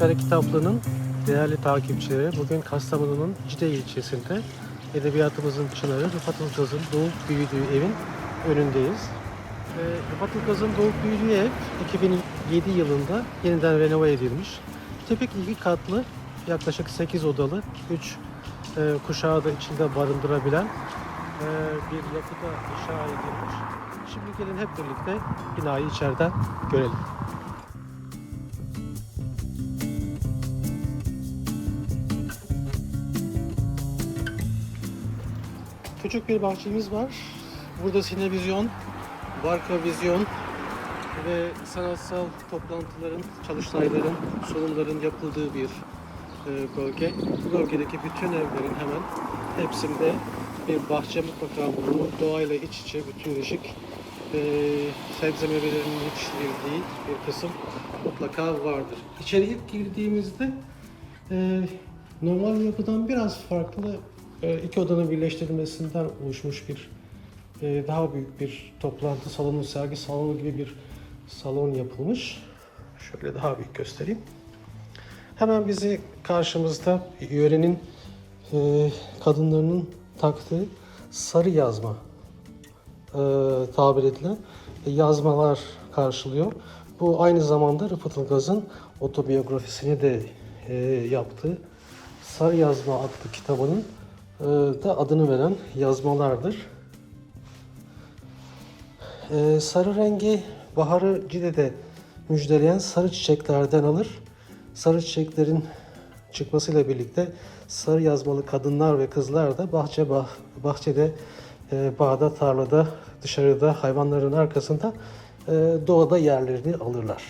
Kara Kitaplı'nın değerli takipçileri bugün Kastamonu'nun Cide ilçesinde edebiyatımızın çınarı Rıfat Ilgaz'ın doğup büyüdüğü evin önündeyiz. Ee, Rıfat Ilgaz'ın doğup büyüdüğü ev 2007 yılında yeniden renove edilmiş. Tipik iki katlı yaklaşık 8 odalı 3 e, kuşağı da içinde barındırabilen e, bir yapıda inşa edilmiş. Şimdi gelin hep birlikte binayı içeriden görelim. Küçük bir bahçemiz var. Burada sinevizyon, barka vizyon ve sanatsal toplantıların, çalıştayların, sunumların yapıldığı bir e, bölge. Bu bölgedeki bütün evlerin hemen hepsinde bir bahçe mutlaka bulunur. Doğayla iç içe bütünleşik e, sebze meyvelerinin yetiştirildiği bir kısım mutlaka vardır. İçeri ilk girdiğimizde e, normal yapıdan biraz farklı iki odanın birleştirilmesinden oluşmuş bir e, daha büyük bir toplantı salonu, sergi salonu gibi bir salon yapılmış. Şöyle daha büyük göstereyim. Hemen bizi karşımızda yörenin e, kadınlarının taktığı sarı yazma e, tabir edilen yazmalar karşılıyor. Bu aynı zamanda Rıfat Ilgaz'ın otobiyografisini de e, yaptığı Sarı Yazma adlı kitabının e, da adını veren yazmalardır. E, sarı rengi baharı Cide'de müjdeleyen sarı çiçeklerden alır. Sarı çiçeklerin çıkmasıyla birlikte sarı yazmalı kadınlar ve kızlar da bahçe bah- bahçede, e, bağda, tarlada, dışarıda, hayvanların arkasında e, doğada yerlerini alırlar.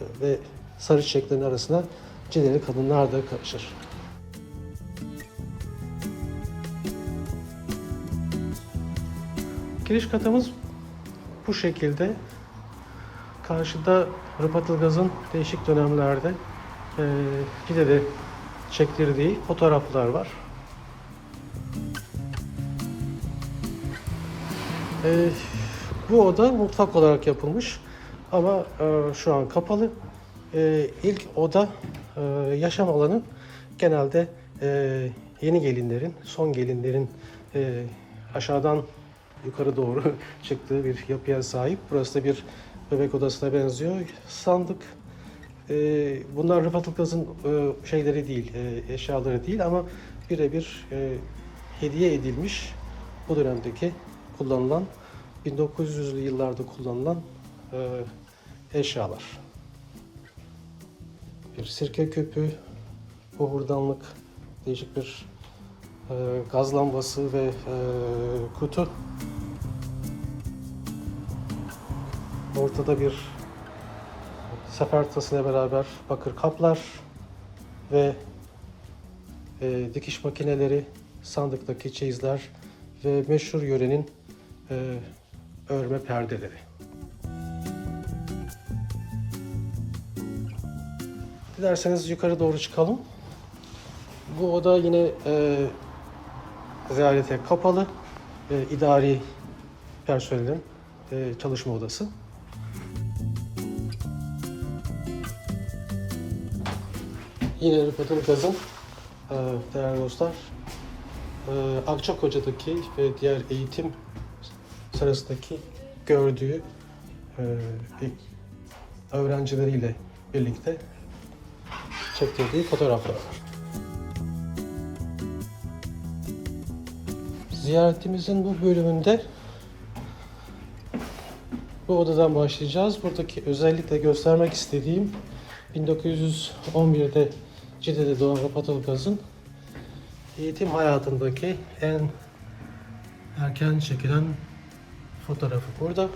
E, ve sarı çiçeklerin arasına Cideli kadınlar da karışır. Giriş katımız bu şekilde. Karşıda Rıfat Ilgaz'ın değişik dönemlerde e, Cide'de çektirdiği fotoğraflar var. E, bu oda mutfak olarak yapılmış ama e, şu an kapalı. E, ilk oda e, yaşam alanı genelde e, yeni gelinlerin, son gelinlerin e, aşağıdan yukarı doğru çıktığı bir yapıya sahip. Burası da bir bebek odasına benziyor. Sandık e, bunlar Rıfat Ilgaz'ın e, şeyleri değil, e, eşyaları değil ama birebir e, hediye edilmiş bu dönemdeki kullanılan 1900'lü yıllarda kullanılan e, eşyalar. Bir sirke küpü, buhurdanlık, değişik bir gaz lambası ve e, kutu. Ortada bir sefer tasıyla beraber bakır kaplar ve e, dikiş makineleri, sandıktaki çeyizler ve meşhur yörenin e, örme perdeleri. Dilerseniz yukarı doğru çıkalım. Bu oda yine e, ziyarete kapalı. E, idari personelin e, çalışma odası. Yine Rıfat Ilgaz'ın e, değerli dostlar e, Akçakoca'daki ve diğer eğitim sırasındaki gördüğü e, öğrencileriyle birlikte çektirdiği fotoğraflar var. Ziyaretimizin bu bölümünde bu odadan başlayacağız. Buradaki özellikle göstermek istediğim 1911'de Cide'de doğan Rıfat Ilgaz'ın eğitim hayatındaki en erken çekilen fotoğrafı burada.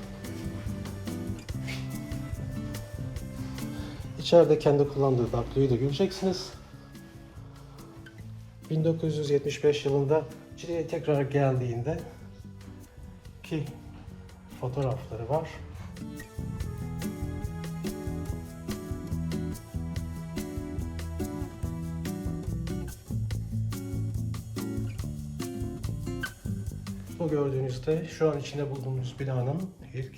İçeride kendi kullandığı dakloyu da göreceksiniz. 1975 yılında Cide'ye tekrar geldiğinde ki fotoğrafları var. Bu gördüğünüzde şu an içinde bulunduğumuz binanın ilk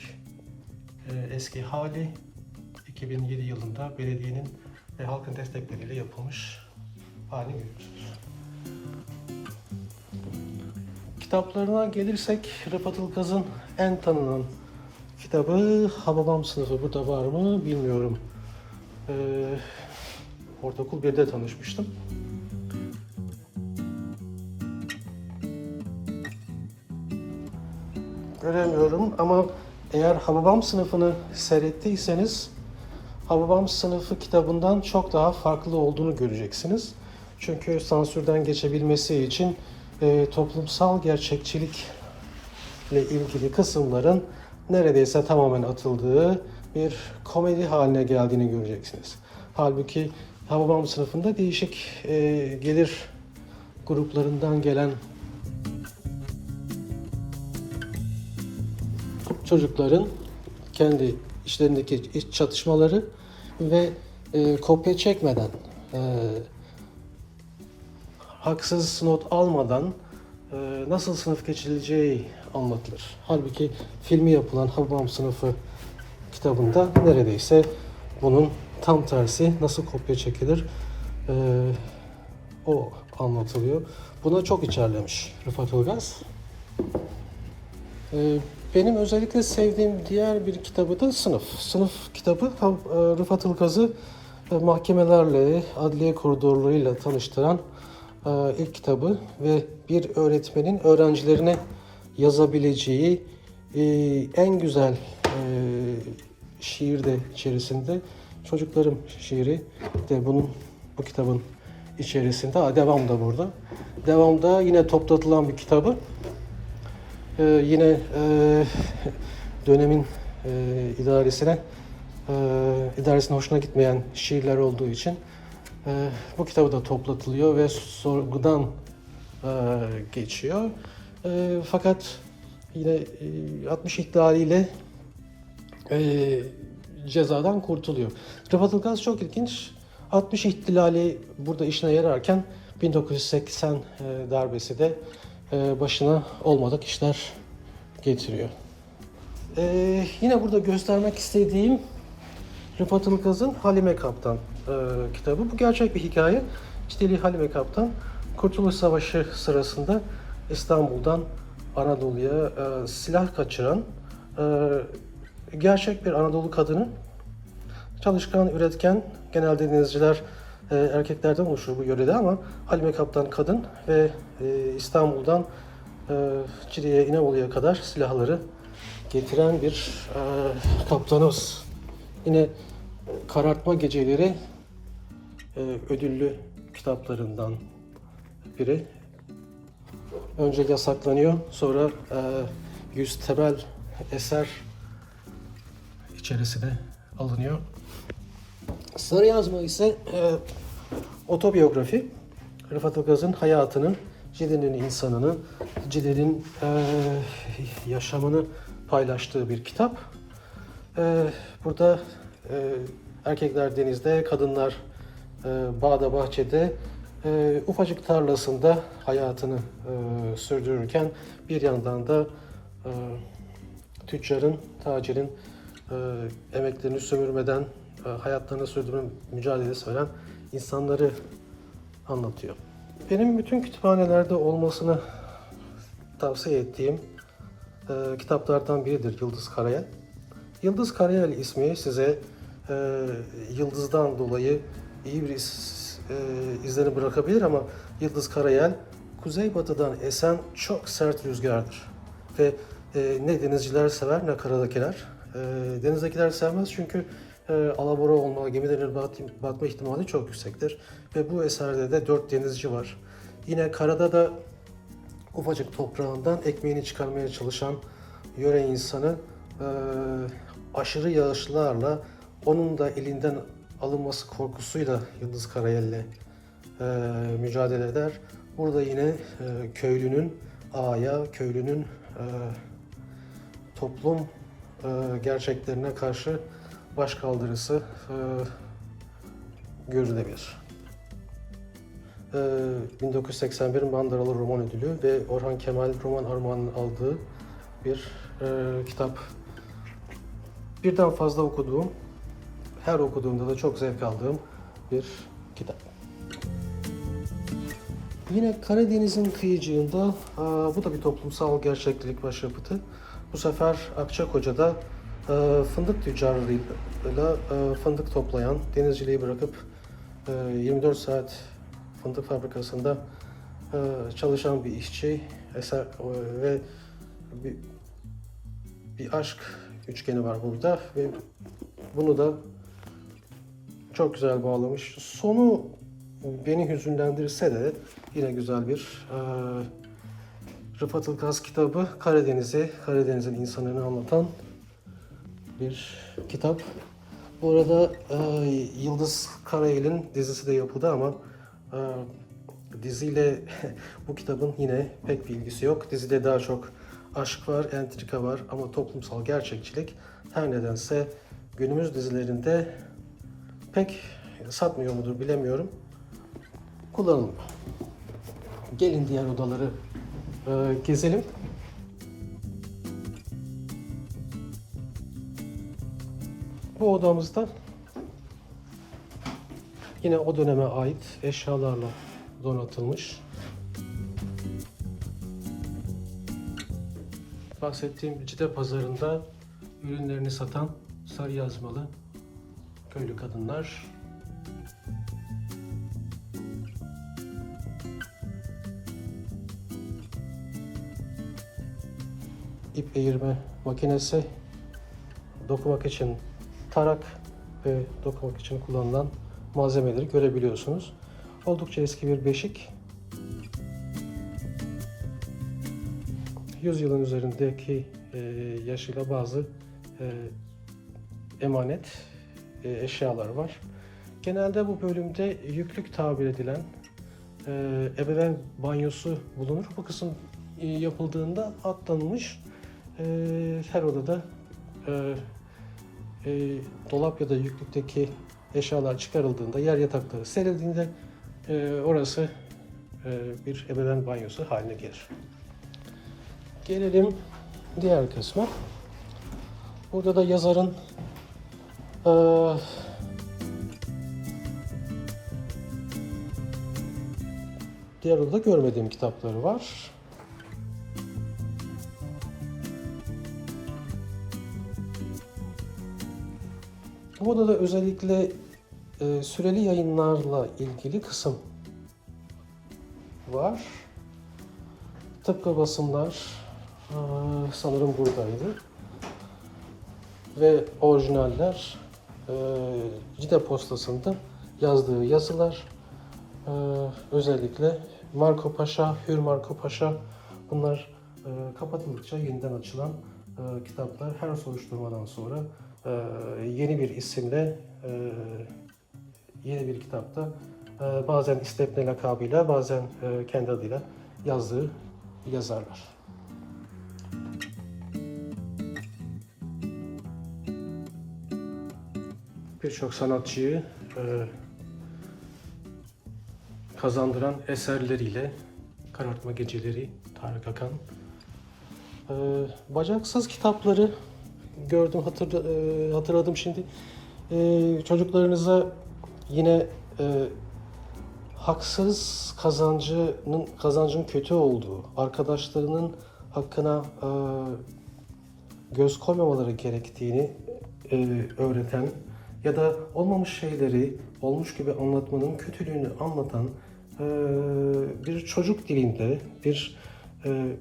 e, eski hali 2007 yılında belediyenin ve halkın destekleriyle yapılmış halini görüyorsunuz. Kitaplarına gelirsek Rıfat Ilgaz'ın en tanınan kitabı Hababam sınıfı burada var mı bilmiyorum. Ee, ortaokul 1'de tanışmıştım. Göremiyorum ama eğer Hababam sınıfını seyrettiyseniz Hababam sınıfı kitabından çok daha farklı olduğunu göreceksiniz. Çünkü sansürden geçebilmesi için e, toplumsal gerçekçilikle ilgili kısımların neredeyse tamamen atıldığı bir komedi haline geldiğini göreceksiniz. Halbuki Hababam sınıfında değişik e, gelir gruplarından gelen çocukların kendi işlerindeki iç çatışmaları ve e, kopya çekmeden, e, haksız not almadan e, nasıl sınıf geçirileceği anlatılır. Halbuki filmi yapılan Hababam sınıfı kitabında neredeyse bunun tam tersi nasıl kopya çekilir e, o anlatılıyor. Buna çok içerlemiş Rıfat Ilgaz. Ee, Benim özellikle sevdiğim diğer bir kitabı da Sınıf. Sınıf kitabı e, Rıfat Ilgaz'ı e, mahkemelerle, adliye koridorlarıyla tanıştıran e, ilk kitabı ve bir öğretmenin öğrencilerine yazabileceği e, en güzel e, şiir de içerisinde çocuklarım şiiri de bunun bu kitabın içerisinde. Ha, Devam da burada. Devamda yine toplatılan bir kitabı. Yine e, dönemin e, idaresine e, idaresine hoşuna gitmeyen şiirler olduğu için e, bu kitabı da toplatılıyor ve sorgudan e, geçiyor. E, fakat yine e, 60 ihlaliyle e, cezadan kurtuluyor. Rıfat Ilgaz çok ilginç. 60 ihtilali burada işine yararken 1980 e, darbesi de e, başına olmadık işler getiriyor. E, yine burada göstermek istediğim Rıfat Ilgaz'ın Halime Kaptan e, kitabı. Bu gerçek bir hikaye. İşte Halime Kaptan Kurtuluş Savaşı sırasında İstanbul'dan Anadolu'ya e, silah kaçıran e, gerçek bir Anadolu kadının çalışkan, üretken, genelde denizciler e, erkeklerden oluşur bu yörede ama Halime Kaptan kadın ve e, İstanbul'dan e, Çile'ye, İnebolu'ya kadar silahları getiren bir e, kaptanımız. Yine Karartma Geceleri ödüllü kitaplarından biri. Önce yasaklanıyor, sonra e, yüz temel eser içerisine alınıyor. Sarı yazma ise e, otobiyografi. Rıfat Ilgaz'ın hayatının, Cide'nin insanını, Cide'nin e, yaşamını paylaştığı bir kitap. E, burada e, erkekler denizde, kadınlar e, bağda bahçede, e, ufacık tarlasında hayatını e, sürdürürken bir yandan da e, tüccarın, tacirin e, emeklerini sömürmeden e, hayatlarını sürdürme mücadelesi veren insanları anlatıyor. Benim bütün kütüphanelerde olmasını tavsiye ettiğim e, kitaplardan biridir Yıldız Karayel. Yıldız Karayel ismi size e, yıldızdan dolayı iyi bir is, e, izlenim bırakabilir ama Yıldız Karayel kuzeybatıdan esen çok sert rüzgardır. Ve e, ne denizciler sever ne karadakiler. E, denizdekiler sevmez çünkü e, alabora olma, gemilerin bat, batma ihtimali çok yüksektir. Ve bu eserde de dört denizci var. Yine karada da ufacık toprağından ekmeğini çıkarmaya çalışan yöre insanı e, aşırı yağışlarla onun da elinden alınması korkusuyla Yıldız Karayel'le e, mücadele eder. Burada yine e, köylünün ağaya, köylünün e, toplum e, gerçeklerine karşı başkaldırısı e, görülebilir. E, 1981 Mandaralı Roman Ödülü ve Orhan Kemal Roman Armağan'ın aldığı bir e, kitap. Birden fazla okuduğum, her okuduğumda da çok zevk aldığım bir kitap. Yine Karadeniz'in kıyıcığında bu da bir toplumsal gerçeklik başyapıtı. Bu sefer Akçakoca'da fındık tüccarlarıyla e, fındık toplayan, denizciliği bırakıp e, 24 saat fındık fabrikasında çalışan bir işçi eser ve bir, bir aşk üçgeni var burada ve bunu da çok güzel bağlamış. Sonu beni hüzünlendirse de yine güzel bir e, Rıfat Ilgaz kitabı Karadeniz'i, Karadeniz'in insanını anlatan bir kitap. Bu arada e, Yıldız Karayel'in dizisi de yapıldı ama e, diziyle bu kitabın yine pek bir ilgisi yok. Dizide daha çok aşk var, entrika var ama toplumsal gerçekçilik her nedense günümüz dizilerinde pek satmıyor mudur bilemiyorum. Kullanılmıyor. Gelin diğer odaları e, gezelim. Bu odamızda yine o döneme ait eşyalarla donatılmış. Bahsettiğim Cide pazarında ürünlerini satan sarı yazmalı köylü kadınlar. ip eğirme makinesi, dokumak için tarak ve dokumak için kullanılan malzemeleri görebiliyorsunuz. Oldukça eski bir beşik. 100 yılın üzerindeki yaşıyla bazı emanet eşyalar var. Genelde bu bölümde yüklük tabir edilen e, ebeveyn banyosu bulunur. Bu kısım e, yapıldığında atlanmış. E, her odada e, e, dolap ya da yüklükteki eşyalar çıkarıldığında, yer yatakları serildiğinde e, orası e, bir ebeveyn banyosu haline gelir. Gelelim diğer kısma. Burada da yazarın e, diğer odada görmediğim kitapları var. Bu odada özellikle e, süreli yayınlarla ilgili kısım var. Tıpkı basımlar e, sanırım buradaydı. Ve orijinaller Cide postasında yazdığı yazılar e, özellikle Marco Paşa, Hür Marco Paşa bunlar e, kapatıldıkça yeniden açılan kitaplar her soruşturmadan sonra yeni bir isimle yeni bir kitapta bazen İstepne lakabıyla bazen kendi adıyla yazdığı yazarlar. Birçok sanatçıyı e, kazandıran eserleriyle Karartma Geceleri, Tarık Akan. E, bacaksız kitapları gördüm, hatırla, e, hatırladım şimdi. E, çocuklarınıza yine e, haksız kazancının kazancın kötü olduğu, arkadaşlarının hakkına e, göz koymamaları gerektiğini e, öğreten ya da olmamış şeyleri olmuş gibi anlatmanın kötülüğünü anlatan e, bir çocuk dilinde bir e,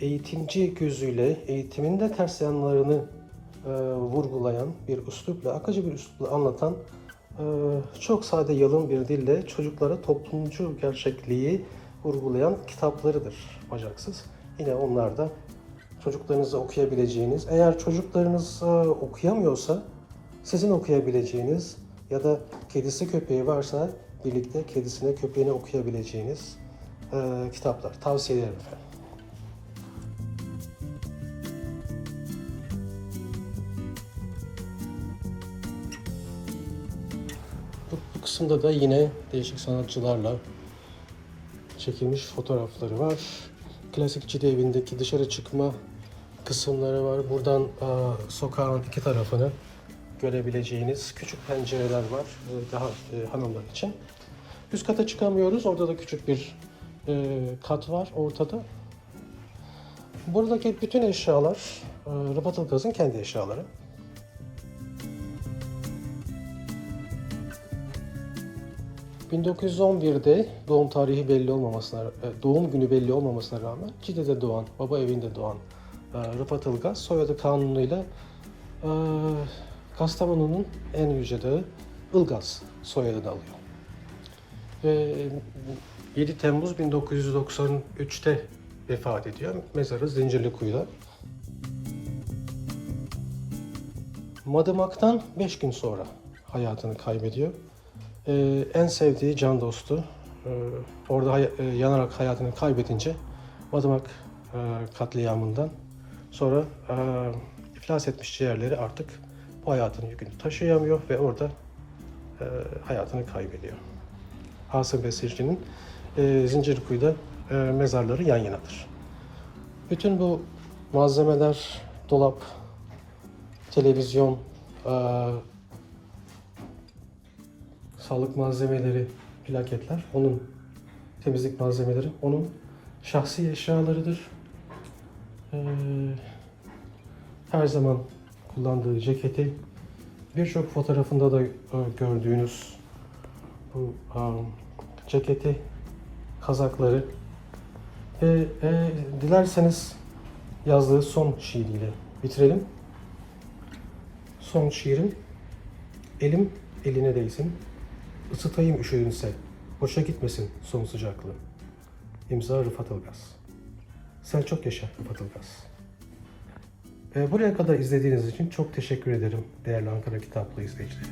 eğitimci gözüyle eğitimin de ters yanlarını e, vurgulayan bir üslupla, akıcı bir üslupla anlatan e, çok sade yalın bir dille çocuklara toplumcu gerçekliği vurgulayan kitaplarıdır bacaksız. Yine onlar da çocuklarınızla okuyabileceğiniz, eğer çocuklarınız e, okuyamıyorsa sizin okuyabileceğiniz ya da kedisi köpeği varsa birlikte kedisine köpeğine okuyabileceğiniz e, kitaplar. Tavsiye ederim efendim. Bu, kısımda da yine değişik sanatçılarla çekilmiş fotoğrafları var. Klasik Cide evindeki dışarı çıkma kısımları var. Buradan aa, sokağın iki tarafını görebileceğiniz küçük pencereler var e, daha e, hanımlar için. Üst kata çıkamıyoruz. Orada da küçük bir e, kat var ortada. Buradaki bütün eşyalar Rıfat Ilgaz'ın kendi eşyaları. ...1911'de doğum tarihi belli olmamasına, doğum günü belli olmamasına rağmen Cide'de doğan, baba evinde doğan Rıfat Ilgaz soyadı kanunuyla Kastamonu'nun en yüce dağı Ilgaz soyadını alıyor. Ve 7 Temmuz 1993'te vefat ediyor. Mezarı Zincirlikuyu'da. Madımak'tan 5 gün sonra hayatını kaybediyor. Ee, en sevdiği can dostu e, orada hay- e, yanarak hayatını kaybedince Madımak e, katliamından sonra e, iflas etmiş ciğerleri artık bu hayatın yükünü taşıyamıyor ve orada e, hayatını kaybediyor. Asım Besirci'nin e, Zincirlikuyu'da e, mezarları yan yanadır. Bütün bu malzemeler, dolap, televizyon, e, sağlık malzemeleri, plaketler, onun temizlik malzemeleri, onun şahsi eşyalarıdır. E, her zaman kullandığı ceketi, birçok fotoğrafında da e, gördüğünüz bu um, ceketi, kazakları ve e, dilerseniz yazdığı son şiiriyle bitirelim. Son şiirim Elim eline değsin, ısıtayım üşüdünse, boşa gitmesin son sıcaklığı. İmza Rıfat Ilgaz. Sen çok yaşa Rıfat Ilgaz. E, buraya kadar izlediğiniz için çok teşekkür ederim değerli Ankara Kitaplı izleyicileri.